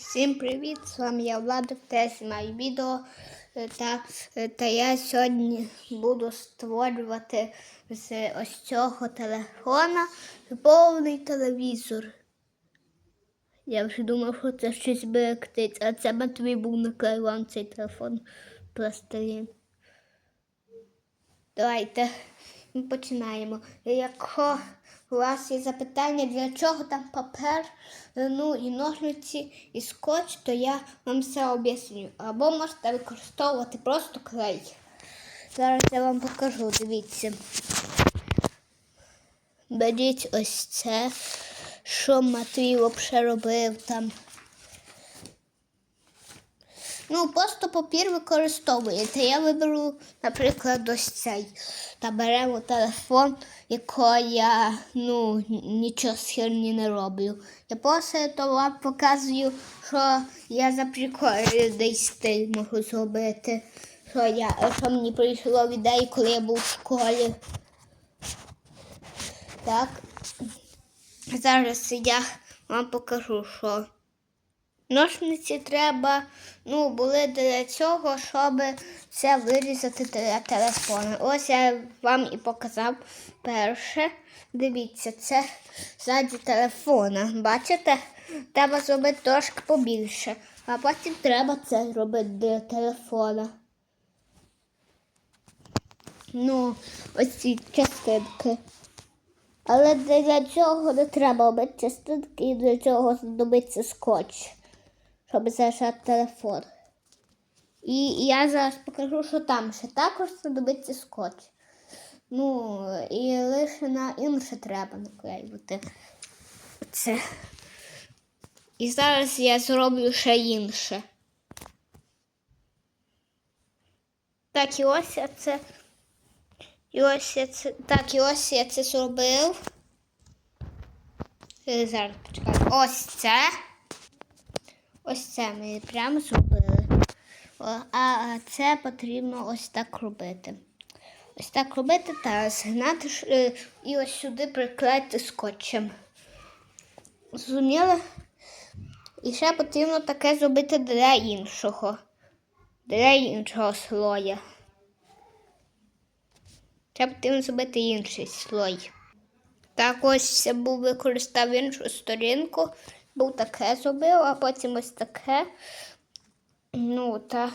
Всім привіт! З вами я Влада, теж знімаю відео. Е, Та, е, та я сьогодні буду створювати з ось цього телефона повний телевізор. Я вже думав, що це щось берегтить, а це Матвій був наклеював цей телефон пластилін. Давайте починаємо. Якщо у вас є запитання, для чого там папер, е, ну і ножниці, і скотч, то я вам все об'ясню. Або можете використовувати просто клей. Зараз я вам покажу, дивіться. Беріть ось це, що Матвій взагалі робив там. Ну, просто папір використовуєте. Я виберу, наприклад, ось цей. Та беремо телефон, якого я ну, нічого з херні не роблю. Я просто то вам показую, що я за прикольний стиль можу зробити. Що, я, що мені прийшло в ідею, коли я був в школі. Так. Зараз я вам покажу, що. Ножниці треба, ну, були для цього, щоб це вирізати для телефону. Ось я вам і показав перше. Дивіться, це ззаді телефона. Бачите? Треба зробити трошки побільше, а потім треба це робити для телефона. Ну, ось ці частинки. Але для цього не треба робити частинки і для цього знадобиться скотч щоб зажати телефон. І я зараз покажу, що там ще також знадобиться скотч. Ну, і лише на інше треба наклеювати. Це. І зараз я зроблю ще інше. Так, і ось я це. І ось я це. Так, і ось я це зробив. Е, Зараз почекайте. Ось це. Ось це ми прямо зробили. А це потрібно ось так робити. Ось так робити та згнати е, і ось сюди приклеїти скотчем. Зрозуміли? І ще потрібно таке зробити для іншого. Для іншого слоя. Ще потрібно зробити інший слой. Так ось я був використав іншу сторінку, був таке зробив, а потім ось таке. Ну, та,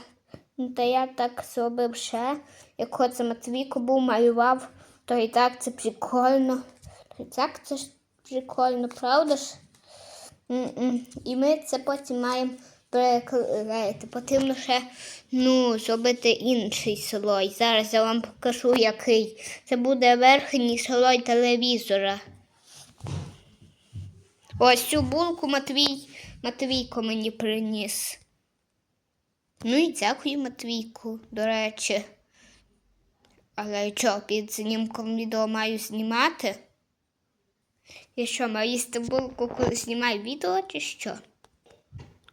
та я так зробив ще. Як це Матвійко був малював, то і так це прикольно. То і так це ж прикольно, правда ж? М-м. І ми це потім маємо переклеїти. Потрібно ще ну, зробити інший слой. Зараз я вам покажу, який. Це буде верхній слой телевізора. Ось цю булку Матвій, Матвійко мені приніс. Ну і дякую Матвійку, до речі. Але що, під знімком відео маю знімати? Я що, маю їсти булку, коли знімаю відео, чи що?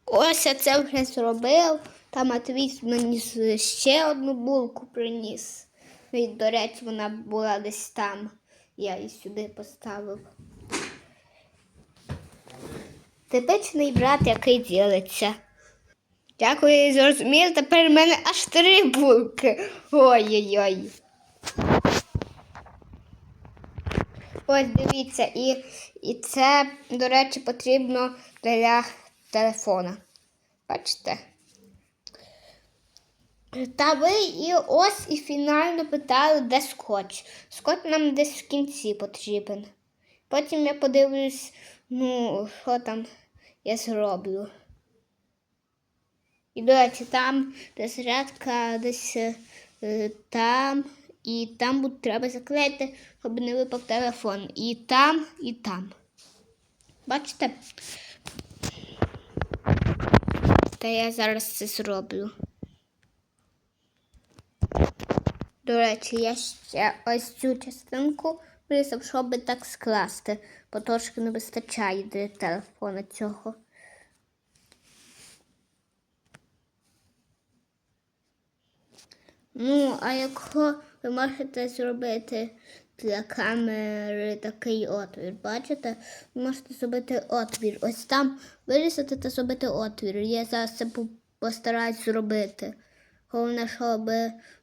Ось я це вже зробив. Та Матвій мені ще одну булку приніс. Ну І, до речі, вона була десь там. Я її сюди поставив. Типичний брат, який ділиться. Дякую, зрозумів. Тепер в мене аж три булки. Ой-ой-ой. Ось дивіться, і, і це, до речі, потрібно для телефона. Бачите? Та ви і ось і фінально питали, де скотч. Скотч нам десь в кінці потрібен. Потім я подивлюсь, ну, що там я зроблю. І, до речі, там де зарядка десь е, там, і там буде треба заклеїти, щоб не випав телефон. І там, і там. Бачите? Та я зараз це зроблю. До речі, я ще ось цю частинку вирізав, щоб так скласти, бо трошки не вистачає для телефона цього. Ну, а якщо ви можете зробити для камери такий отвір. Бачите? Ви можете зробити отвір. Ось там вирізати та зробити отвір. Я зараз це по- постараюсь зробити. Головне, щоб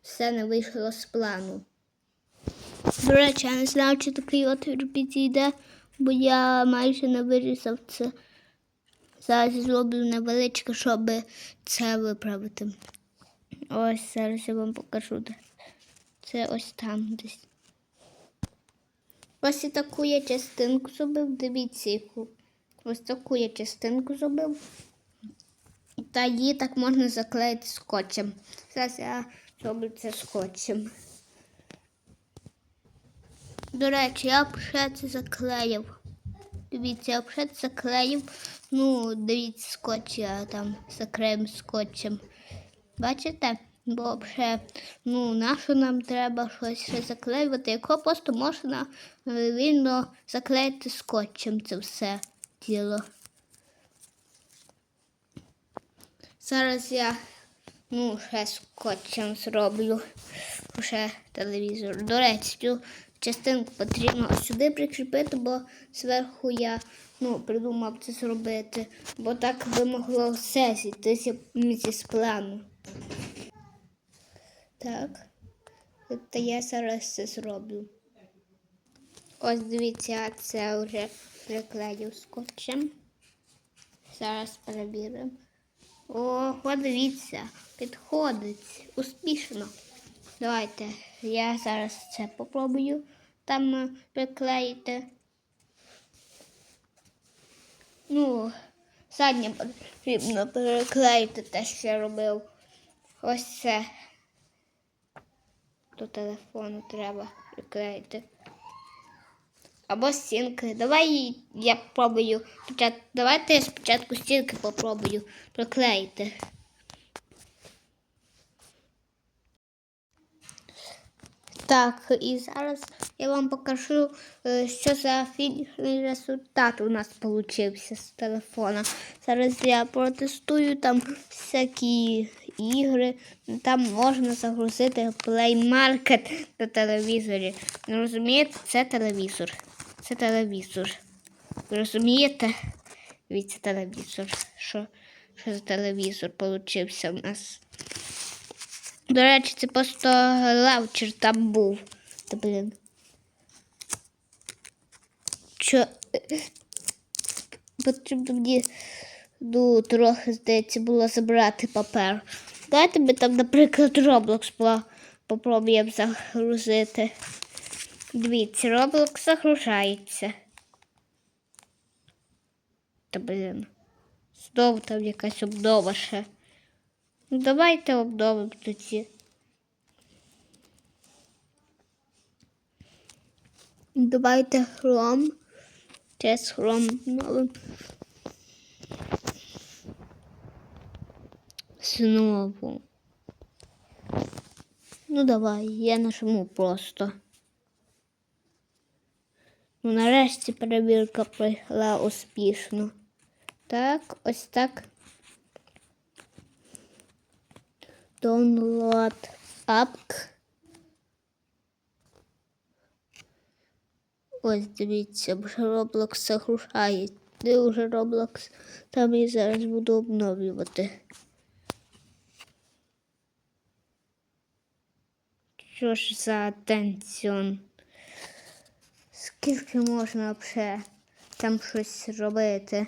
все не вийшло з плану. До речі, я не знаю, чи такий отвір підійде, бо я майже не вирізав це. Зараз зроблю невеличке, щоб це виправити. Ось зараз я вам покажу. де. Це ось там десь. Ось і таку я частинку зробив. Дивіться, яку. Ось таку я частинку зробив. Та її так можна заклеїти скотчем. Зараз я зроблю це скотчем. До речі, я вже це заклеїв. Дивіться, я вже це заклеїв. Ну, дивіться, скотч я там заклеїм скотчем. Бачите? Бо вже, ну, нащо нам треба щось ще заклеювати, якщо просто можна е, вільно заклеїти скотчем це все тіло. Зараз я ну, ще скотчем зроблю ще телевізор. До речі, частинку потрібно сюди прикріпити, бо зверху я ну, придумав це зробити, бо так би могло все зійтися зі з плану. Так. Та я зараз це зроблю. Ось дивіться, це вже приклеїв скотчем. Зараз перевіримо. О, дивіться, підходить. Успішно. Давайте я зараз це попробую там е, приклеїти. Ну, заднє потрібно переклеїти те, що я робив. Ось це. До телефону треба приклеїти. Або стінки. Давай я пробую. спочатку- Давайте я спочатку стінки попробую приклеїти. Так, і зараз я вам покажу, е, що за фінішний результат у нас получився з телефона. Зараз я протестую там всякі ігри. Там можна загрузити Play Market на телевізорі. Ну, розумієте, це телевізор. Це телевізор. Розумієте? Дивіться телевізор. Що, що за телевізор получився у нас? До речі, це просто лавчер там був. Та блін. Що? Потрібно мені ну, трохи, здається, було забрати папер. Дайте ми там, наприклад, Roblox по- попробуємо загрузити. Дивіться, Roblox загружається. Та блін. Знову там якась обнова. Давайте обновимо тоді. Давайте хром. Тест хром новим. Знову. Ну давай, я нажму просто. Ну, нарешті перевірка пройшла успішно. Так, ось так. Download app. Ось дивіться, вже Roblox загружає. Де вже Roblox? Там я зараз буду обновлювати. Що ж за атенціон? Скільки можна взагалі там щось робити?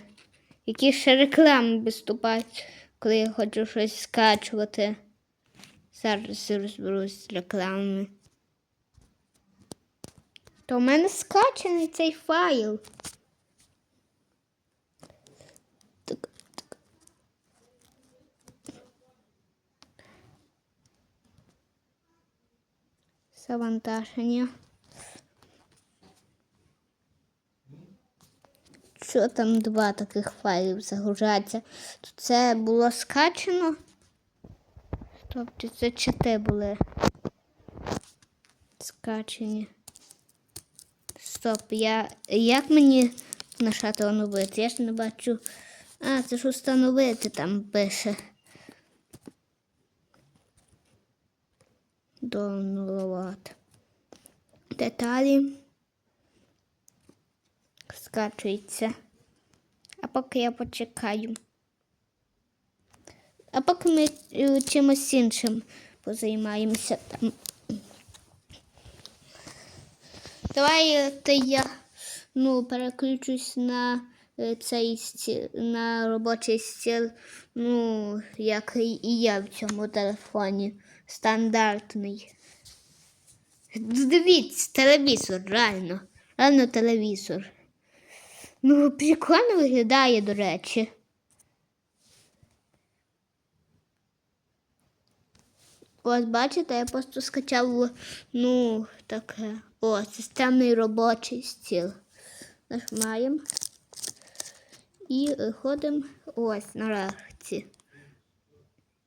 Які ще реклами виступають, коли я хочу щось скачувати? Зараз розберусь з рекламами. То в мене скачаний цей файл. Так. Завантаження. Що там два таких файлів загружаються? То це було скачано? Тобто це чити були скачені. Стоп, я. Як мені нажати оновити? Я ж не бачу. А, це ж установити там пише. Download. деталі. Скачується. А поки я почекаю. А поки ми е, чимось іншим позаймаємося там. Давай е, ти я ну, переключусь на е, цей стіл, на робочий стіл, ну, як і я в цьому телефоні. Стандартний. Дивіться, телевізор, реально. Реально телевізор. Ну, прикольно виглядає, до речі. Ось бачите, я просто скачав, ну, таке. О, системний робочий стіл. Нажимаємо. І ходимо ось на рахці.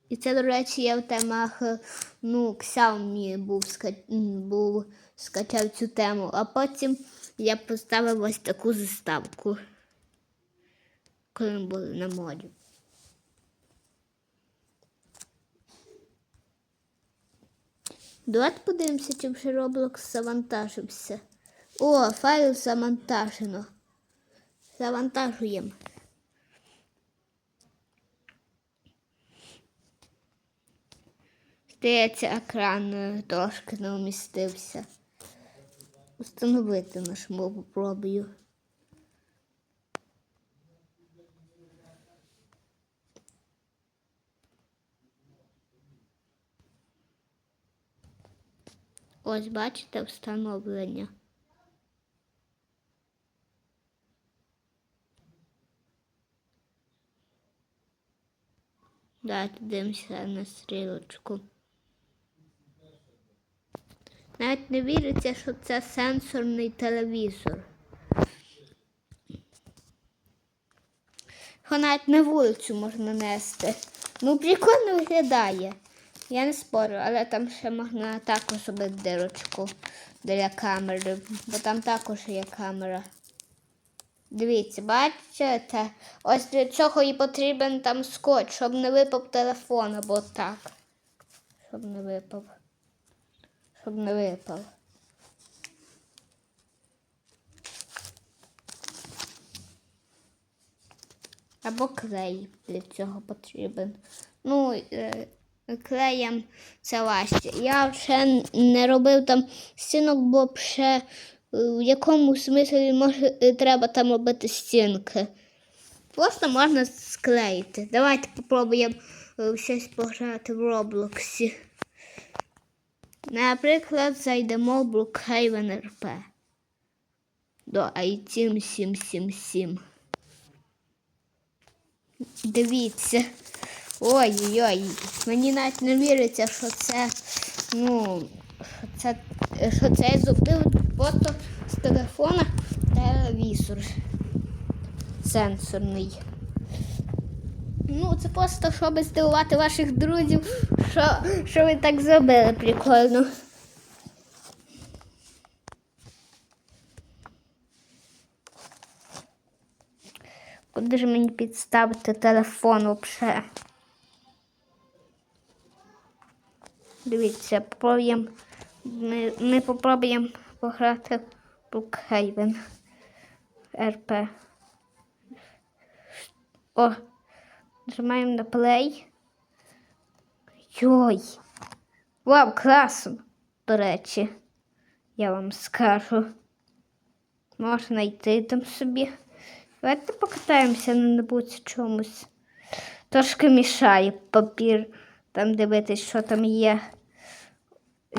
І це, до речі, я в темах, ну, Xiaomi був, ска- був скачав цю тему, а потім я поставив ось таку заставку, коли ми були на морі. Давайте подивимося, чи вже Roblox завантажився. О, файл завантажено. Завантажуємо. Здається, екран е, трошки не вмістився. Установити нажму, попробую. Ось бачите встановлення. Давайте дивимося на стрілочку. Навіть не віриться, що це сенсорний телевізор. Його навіть на вулицю можна нести. Ну, прикольно виглядає. Я не спорю, але там ще можна також зробити дирочку для камери, бо там також є камера. Дивіться, бачите? Ось для цього і потрібен там скотч, щоб не випав телефон або так. Щоб не випав. Щоб не випав. Або клей для цього потрібен. Ну, е, клеєм це важче. Я ще не робив там стінок, бо ще е, в якому смислі може е, треба там робити стінки. Просто можна склеїти. Давайте попробуємо е, щось пограти в Роблоксі. Наприклад, зайдемо в Brookhaven RP до iTeam 777. Дивіться. Ой-ой-ой. Мені навіть не віриться, що це, ну, що це, що це зробив фото з телефона телевізор сенсорний. Ну, це просто, щоб здивувати ваших друзів, що, що ви так зробили прикольно. Куди ж мені підставити телефон взагалі? Дивіться, попробуємо. Ми, ми попробуємо пограти в Brookhaven РП. О, нажимаємо на play. Йой. Вау, класно, до речі, я вам скажу. Можна йти там собі. Давайте покатаємося на небудь чомусь. Трошки мішає папір там дивитись, що там є.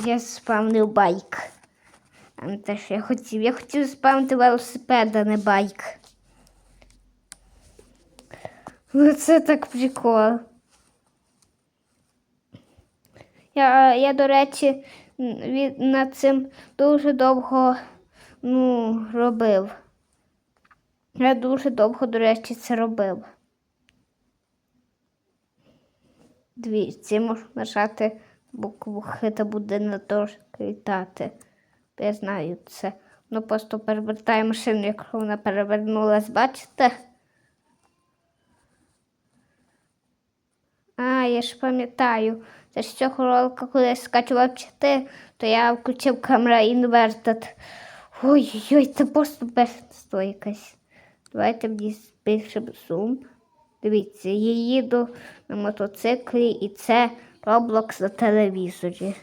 Я спавнив байк. А не те, що я хотів. Я хотів спавнити велосипед, а не байк. Ну це так прикол. Я, я до речі, від, над цим дуже довго ну, робив. Я дуже довго, до речі, це робив. Дивіться, можу нажати букву Х та буде на дошки літати. Я знаю це. Ну просто перевертає машину, якщо вона перевернулась, бачите? А, я ж пам'ятаю. Це ж цього ролика, коли я скачував чити, то я включив камера інвертед. Ой-ой-ой, це просто безсто якась. Давайте збільшимо зум. Дивіться, я їду на мотоциклі і це Roblox на телевізорі.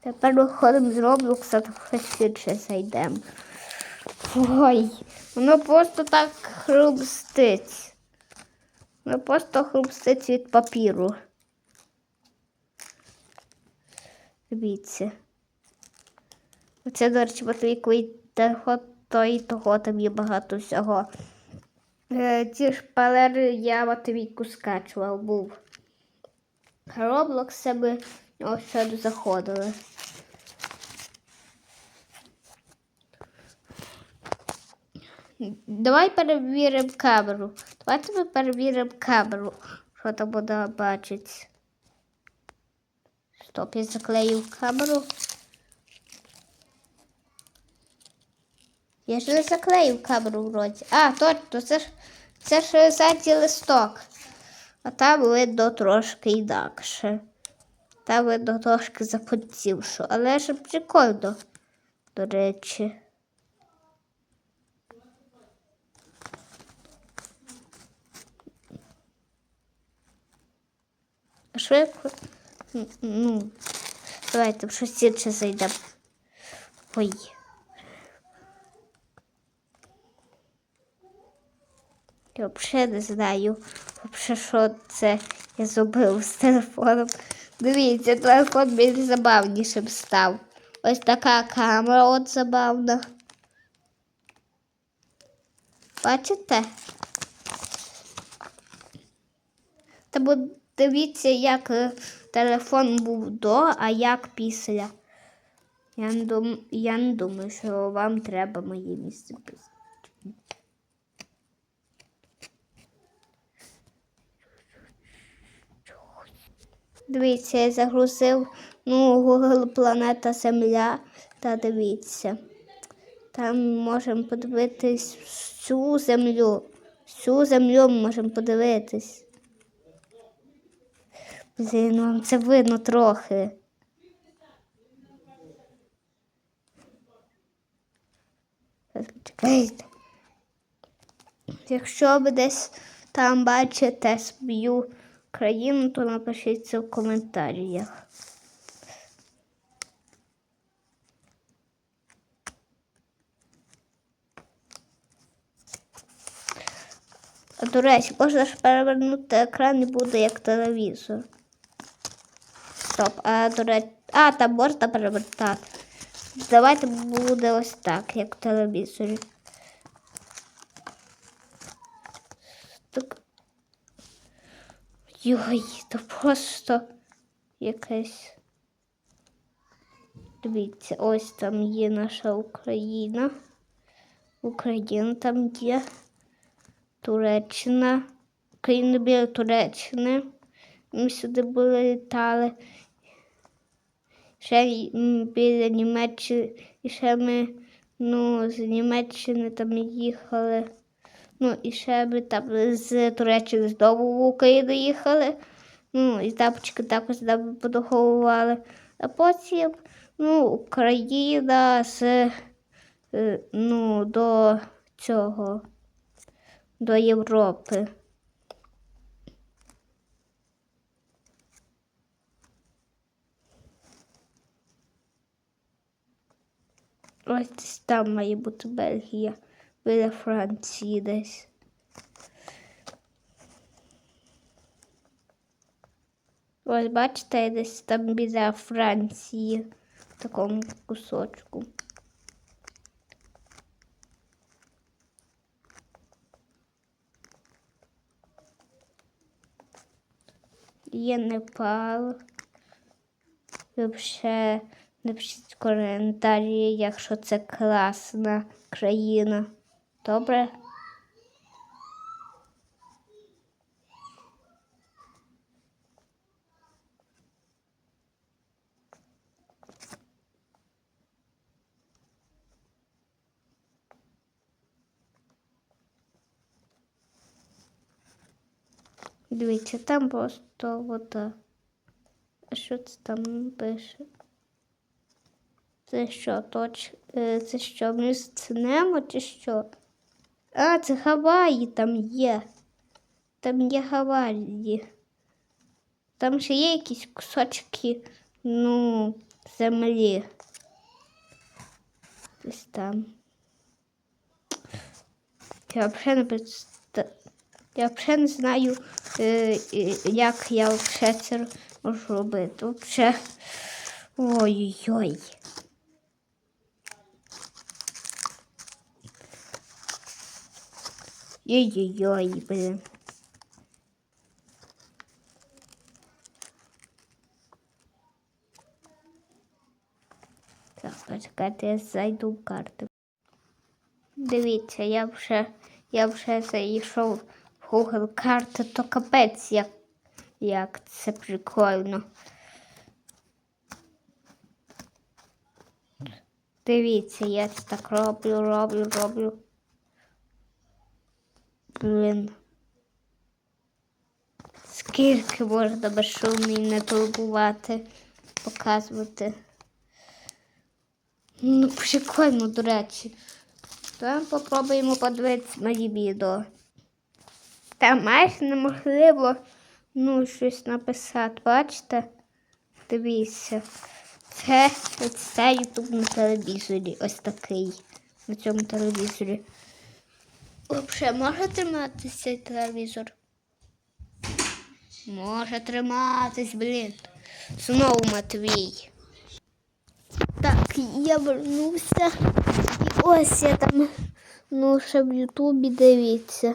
Тепер виходимо з Роблокса, то щось інше зайдемо. Ой, воно просто так хрустить. Воно просто хрустить від папіру. Дивіться. Оце, до речі, батарейковий телефон, то і того там є багато всього. Е, ті шпалери я батарейку скачував був. Роблок себе ось сюди заходили. Давай перевіримо камеру. Давайте ми перевіримо камеру, що там буде бачити. Стоп, я заклеїв камеру. Я ж не заклеїв камеру вроді. А, точно, це ж це ж задній листок. А там видно трошки інакше. Там видно трошки запотівшо. Але ж прикольно, до речі. Швидко. Ну, давайте в щось інше зайдемо. Ой. Я взагалі не знаю, взагалі, що це я зробив з телефоном. Дивіться, телефон більш забавнішим став. Ось така камера от забавна. Бачите? Бо дивіться, як е, телефон був до, а як після. Я не, дум... Я не думаю, що вам треба моє місце писати. Дивіться, я загрузив ну, Google Планета Земля. Та дивіться. Там можемо подивитись всю землю. Всю землю можемо подивитись. Блін, вам це видно трохи. Чекайте. Якщо ви десь там бачите свою країну, то напишіть це в коментарях. А до речі, можна ж перевернути екран і буде як телевізор. Стоп, а до речі. А, там можна перевертати. Давайте буде ось так, як в телевізорі. Йой, то просто якесь. Дивіться, ось там є наша Україна. Україна там є. Туреччина. Україна біля Туреччини. Ми сюди були літали. Ще біля Німеччини, і ще ми ну, з Німеччини там їхали. Ну, і ще ми там з Туреччини знову в Україну їхали. Ну, і тапочки також нам подоховували. А потім ну, Україна з е, ну, до цього, до Європи. Ось там має бути Бельгія, біля Франції десь. Ось бачите, десь там біля Франції в такому кусочку. Є Непал. Ви ще напишіть коментарі, якщо це класна країна. Добре. Дивіться, там просто вода. А що це там пише? Це що, точ? Е, це що, ми сценемо чи що? А, це Гаваї там є. Там є Гаваї. Там ще є якісь кусочки, ну, землі. Десь там. Я взагалі не представ... Я взагалі не знаю, е, як я взагалі це можу робити. Взагалі. Ой-ой-ой. Ой-ой-ой, блин. Так, почекайте, я зайду в карту. Дивіться, я вже, я вже зайшов в Google карти, то капець, як, як це прикольно. Дивіться, я це так роблю, роблю, роблю. Блін. Скільки можна безшумно і не турбувати, показувати. Ну, прикольно, до речі. Давай попробуємо подивитися мої відео. Там майже неможливо ну, щось написати. Бачите? Дивіться. Це, це ютуб на телевізорі. Ось такий. На цьому телевізорі. Взагалі, може триматися телевізор? Може триматись, блін. Знову Матвій. Так, я вернувся. І ось я там, ну, ще в Ютубі дивіться.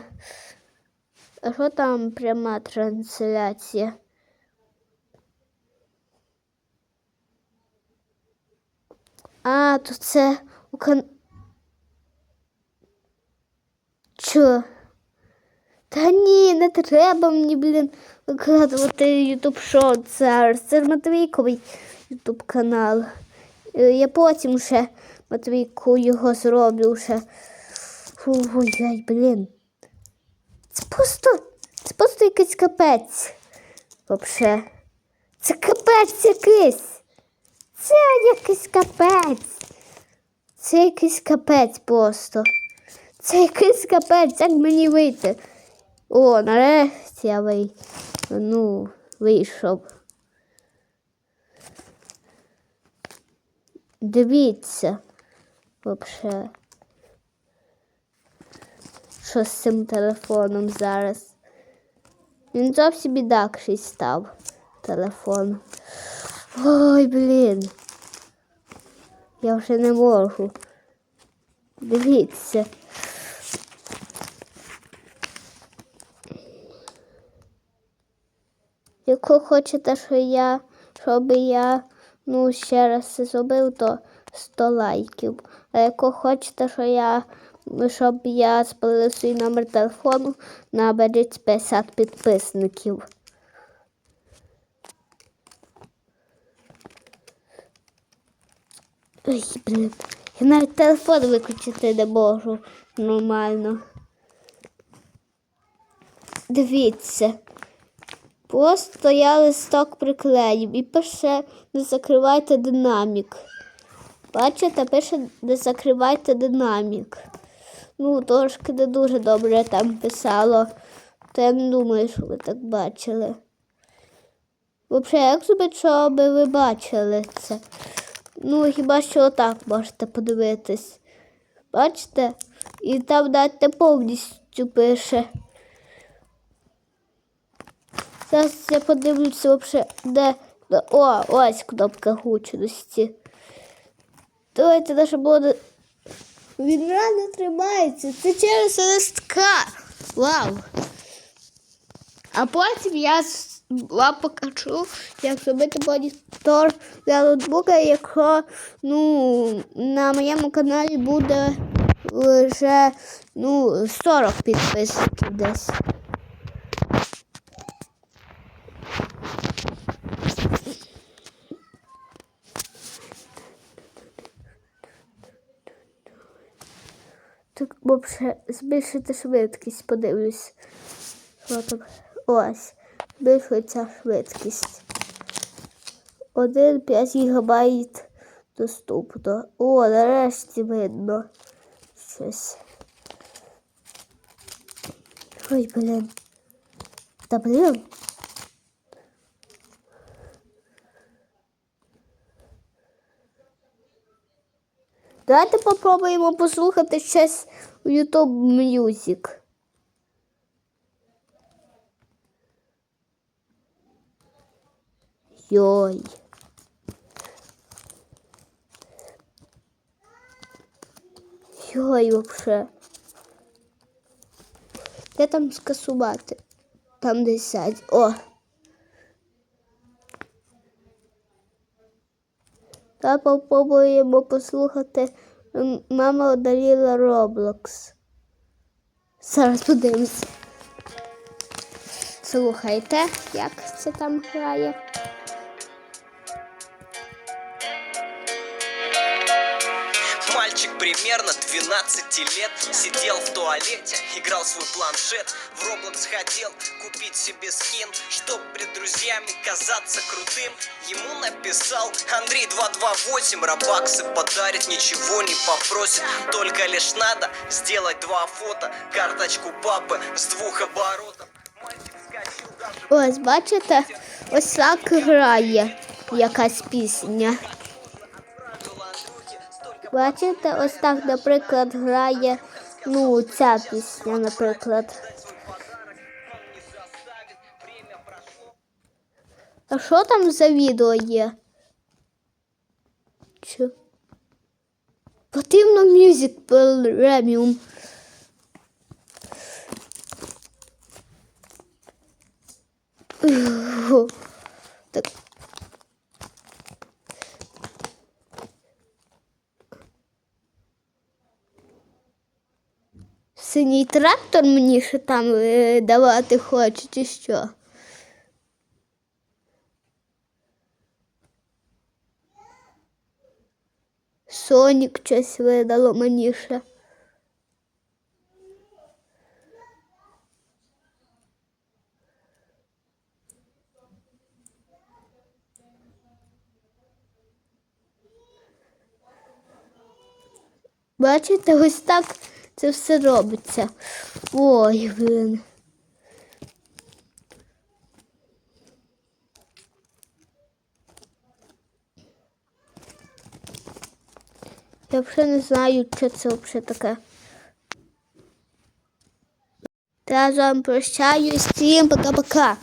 А що там пряма трансляція? А, то це у кан... Чо? Та ні, не треба мені, блін, викладувати ютуб шоу. Це Матвійковий ютуб канал. Е, Я потім ще Матвійку його зроблю ще. Ой, блін. Це просто, це просто якийсь капець. Вообще. Це капець якийсь. Це якийсь капець. Це якийсь капець просто. Це якийсь капець, як мені вийти. О, нарешті я вий... ну, вийшов. Дивіться, вообще. Що з цим телефоном зараз? Він зовсім інакший став телефон. Ой, блін. Я вже не можу. Дивіться. Хочете, що я, щоб я ну, ще раз зробив, то 100 лайків. А якщо хочете, що я, щоб я спалив свій номер телефону, наберіть 50 підписників. Ой, блін. Я навіть телефон виключити не можу нормально. Дивіться. Просто я листок приклеїв і пише не закривайте динамік. Бачите, пише не закривайте динамік. Ну, трошки не дуже добре там писало. То я не думаю, що ви так бачили. Взагалі, як зробити, щоб ви бачили це? Ну, хіба що отак можете подивитись. Бачите? І там дайте повністю пише. Зараз я подивлюся взагалі, де. О, ось кнопка гучності. Давайте наше буде. Він реально тримається. Це через листка. Вау. А потім я вам покажу, як зробити монітор для ноутбука, якщо ну, на моєму каналі буде вже ну, 40 підписників десь. Так, взагалі, збільшити швидкість, подивлюсь. Що там? Ось, збільшується швидкість. 1,5 гігабайт доступно. О, нарешті видно щось. Ой, блін. Та блін. Давайте попробуємо послухати щось у YouTube Music. Йой. Йой, вообще. Де там скасувати? Там десь сядь. О. Та попробуємо послухати мама одаліла Роблокс. Зараз подивимось. Слухайте, як це там грає. Примерно 12 лет. Сидел в туалете, играл свой планшет В Roblox хотел купить себе скин Чтоб пред друзьями казаться крутым. Ему написал Андрей 228 Робаксы подарит, ничего не попросит. Только лишь надо сделать два фото Карточку папы с двух оборотов Ось, бачите, ось так грає якась пісня. Бачите, ось так, наприклад, грає ну, ця пісня, наприклад. А що там за відео є? Що? Потрібно Music Premium. Так. Синій трактор мені ще там е, давати хоче, чи що? Сонік щось видало мені ще. Бачите, ось так це все робиться. Ой, блин. Я взагалі не знаю, що це взагалі таке. Та з вами прощаюсь. Всім пока-пока.